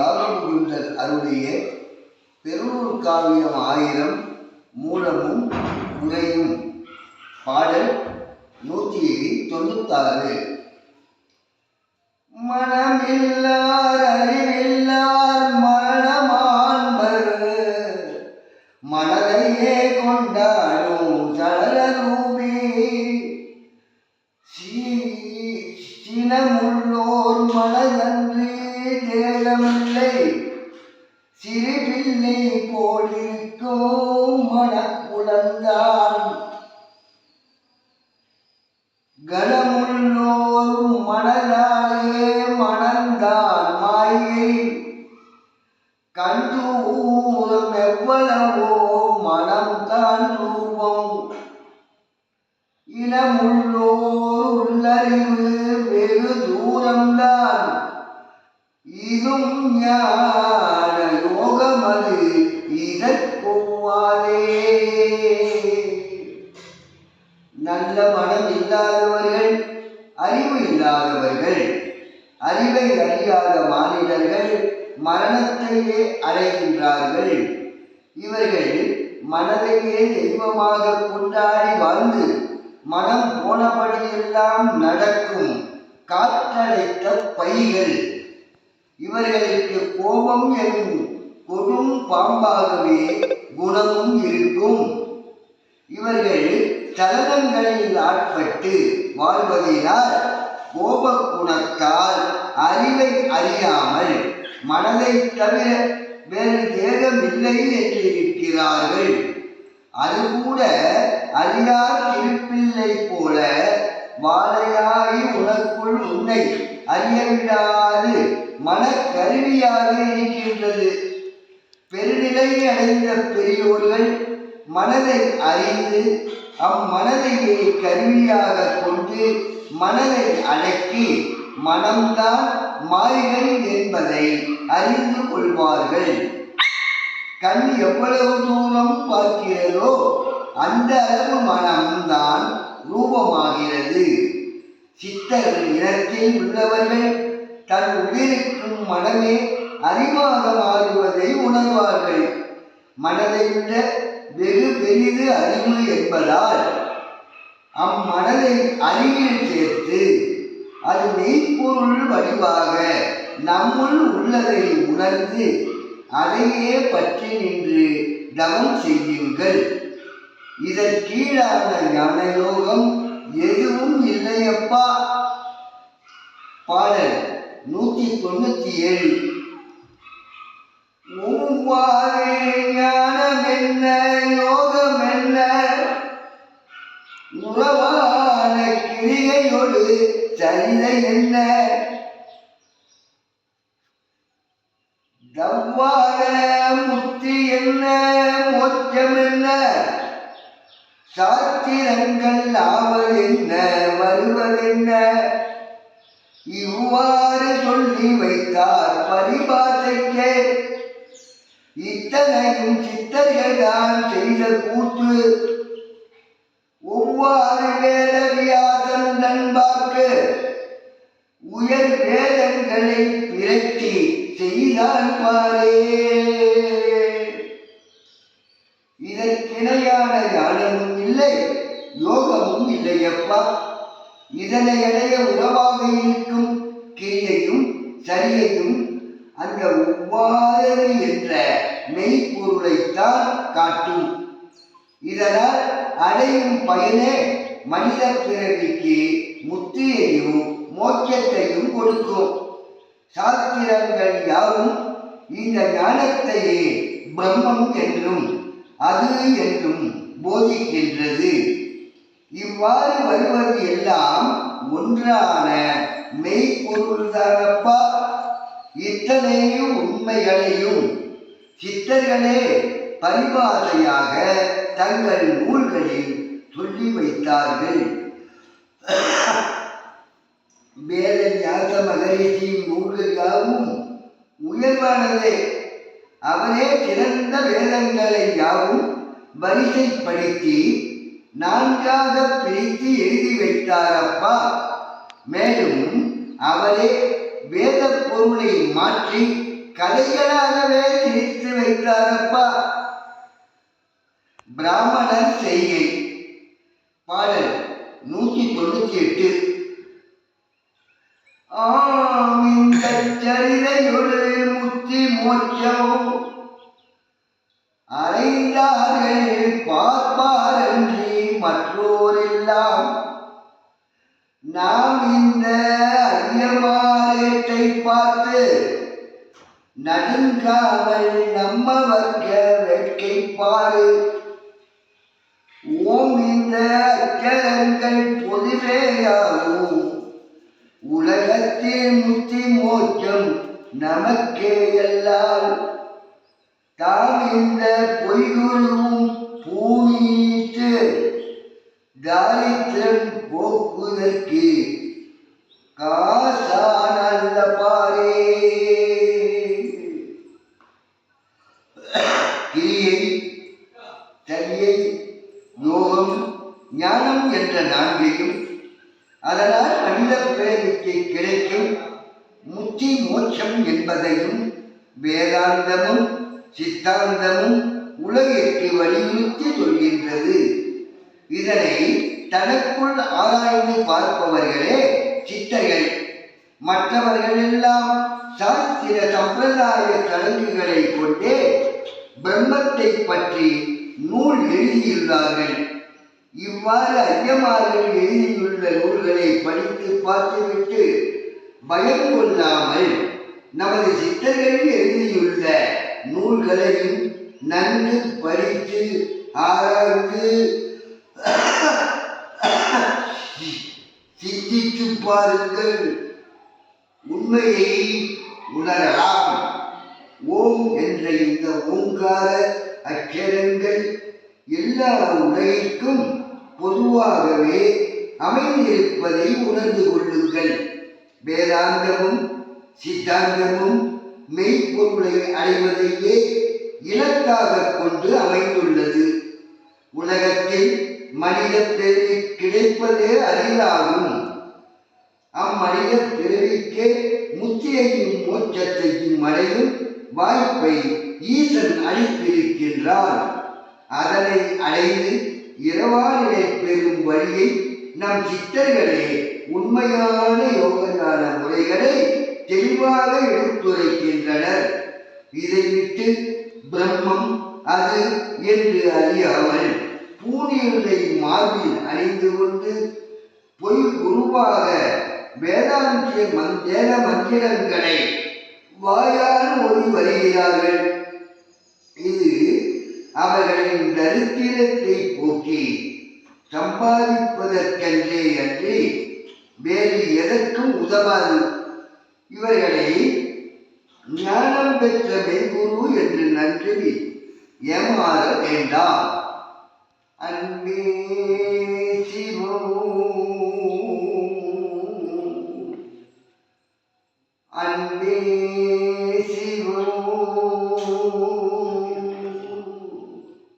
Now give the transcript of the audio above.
யாகமுகுந்தர் அருடைய பெருநூல் காவியம் ஆயிரம் மூலமும் உரையும் பாடல் நூற்றி தொண்ணூத்தாறு. மனமில்லார் அறிவில்லார் மரணமான்பர் மனதையே கொண்டாடும் சரரூபி சினமுள்ளோர் கலமுள்ளோரும் மணலாயே மணந்தான் மாயை. கண்டு கண்டூரம் எவ்வளவோ மனம் தான் ரூபம் இளமுள்ளோர் உள்ளறிவு வெகு தூரம்தான். இதும் ஞான யோகமது இதற்கொவ்வாதே நல்ல மனம் இல்லாதவர்கள் அறிவு இல்லாதவர்கள் அறிவை அறியாத மாநிலர்கள் மரணத்தையே அடைகின்றார்கள். இவர்கள் மனதையே தெய்வமாக கொண்டாடி வாழ்ந்து மனம் போனபடியெல்லாம் நடக்கும் காற்றடைத்த பைகள். இவர்களுக்கு கோபம் எனும் கொடும் பாம்பாகவே குணமும் இருக்கும். இவர்கள் சலனங்களில் ஆட்பட்டு வாழ்வதினால் கோப குணத்தால் அறிவை அறியாமல் மனதை தவிர வேறு தேகம் இல்லை என்று இருக்கிறார்கள். அதுகூட அறியார் திருப்பிள்ளை போல வாழையாகி உனக்குள் உன்னை அறியவிடாது மனக்கருவியாக இருக்கின்றது. பெருநிலையை அடைந்த பெரியோர்கள் மனதை அறிந்து அம்மனதையே கருவியாக கொண்டு மனதை அடக்கி மனம்தான் மாய்கள் என்பதை அறிந்து கொள்வார்கள். கண் எவ்வளவு தூரம் பார்க்கிறதோ அந்த அளவு மனம்தான் ரூபமாகிறது. சித்தர் இனத்தில் உள்ளவர்கள் தன் உயிருக்கும் மனமே அறிவாக மாறுவதை உணர்வார்கள். மனதை விட பெரிது அறிவு என்பதால் அம்மனதை அறிவில் சேர்த்து அது மெய்ப்பொருள் வடிவாக நம்முள் உள்ளதை உணர்ந்து அதையே பற்றி நின்று தவம் செய்யுங்கள். இதற்கீழான ஞானயோகம் எதுவும் இல்லையப்பா. பாடல் நூத்தி தொண்ணூத்தி ஏழு. மூவாறு ஞானம் என்ன யோகம் உறவான கிரிகையோடு சரிதை என்ன? தவ்வார முத்தி என்ன? மோச்சம் என்ன? சாத்திரங்கள் ஆவதென்ன வருவதென்ன இவ்வாறு சொல்லி வைத்தார் பரிபாசைக்கே இத்தனையும் சித்தர்கள் தான் செய்த கூற்று. ஒவ்வாறு வேத வியாசன் நண்பாக்கு உயர் வேதங்களை விரட்டி செய்தான் பாரே. இதற்கிணையான ஞானமும் இல்லை யோகமும் இல்லையப்பா. இதனை அடைய உறவாக இருக்கும் கிரியையும் சரியையும் அந்த ஒவ்வாறு என்ற மெய்ப்பொருளைத்தான் காட்டும். இதனால் அடையும் பயனே மனித பிறவிக்கு முத்தியையும் மோட்சத்தையும் கொடுக்கும். சாஸ்திரங்கள் யாவும் இந்த ஞானத்தையே பிரம்மம் என்றும் அது என்றும் போதிக்கின்றது. இவ்வாறு வருவது எல்லாம் ஒன்றான மெய்ப்பொருள்தானப்பா? இத்தனையும் உண்மைகளையும் சித்தர்களே பரிபாதையாக தங்கள் நூல்களில் சொல்லி வைத்தார்கள். வேத ஞாச மகரிஷியின் நூல்கள் யாவும் உயர்வானதே. அவரே சிறந்த வேதங்களை யாவும் வரிசைப்படுத்தி நான்காக பிரித்து எழுதி வைத்தாரப்பா. மேலும் அவரே வேத பொருளை மாற்றி கதைகளாகவே திரித்து வைத்தாரப்பா. பிராமணர் செய்கை. பாடல் நூற்றி தொண்ணூத்தி எட்டு ஆம் இந்த சரிதையுள் முத்தி மோட்சம். அறைந்தார்கள் பார்ப்பாரன்றி மற்றோரெல்லாம். நாம் இந்த அரியமாரேட்டை பார்த்து நடுங்காமல் நம்ம வர்க்க வேட்கை பாரு ஓம் இந்த அச்சரங்கள் பொதுவேயாகும். உலகத்தே முத்தி மோட்சம் நமக்கே எல்லாம் தாம் இந்த பொய்குருவும் பூணியிட்டு தாரித்திரம் போக்குதற்கு ஞானம் என்ற நான்கையும் அதனால் மனித பிறவிக்கு கிடைக்கும் முத்தி மோட்சம் என்பதையும் வேதாந்தமும் சித்தாந்தமும் உலகிற்கு வலியுறுத்தி சொல்கின்றது. இதனை தனக்குள் ஆராய்ந்து பார்ப்பவர்களே சித்தர்கள் மற்றவர்கள் எல்லாம் சாஸ்திர சம்பிரதாய சடங்குகளை கொண்டே பிரம்மத்தை பற்றி நூல் எழுதியுள்ளார்கள். இவ்வாறு ஐயமார்கள் எழுதியுள்ள நூல்களை படித்து பார்த்துவிட்டு பயம் கொள்ளாமல் நமது சித்தர்கள் எழுதியுள்ள நூல்களையும் நன்கு படித்து ஆராய்ந்து சிந்தித்து பாருங்கள். உண்மையை உணரலாம். ஓம் என்ற இந்த ஓங்கார அச்சரங்கள் எல்லா உலகிற்கும் பொதுவாகவே அமைந்திருப்பதை உணர்ந்து கொள்ளுங்கள். வேதாந்தமும் சித்தாந்தமும் மெய்ப்பொருளை அடைவதையே இலக்காக கொண்டு அமைந்துள்ளது. உலகத்தில் மனித பிறவி கிடைப்பதே அரிதாகும். அம்மனித பிறவிக்கே முத்தியையும் மோட்சத்தையும் அடையும் வாய்ப்பை ஈசன் அளித்திருக்கின்றார் அதனை அடைந்து இரவானிலை பெறும் வழியை நம் சித்தர்களே உண்மையான யோகஞான முறைகளை தெளிவாக எடுத்துரைக்கின்றனர். இதை விட்டு பிரம்மம் அது என்று அறியாமல் பூனியுடைய மார்பில் அணிந்து கொண்டு பொய் உருவாக வேதாந்திய மந்தேன மந்திரங்களை வாயால் ஒளி வருகிறார்கள். அவர்களின் தரித்திரத்தை போக்கி சம்பாதிப்பதற்கென்றே அன்றி வேறு எதற்கும் உதவாது. இவர்களை ஞானம் பெற்ற மெய்குரு என்று நன்றி ஏமாற வேண்டாம். அன்பே சிவோ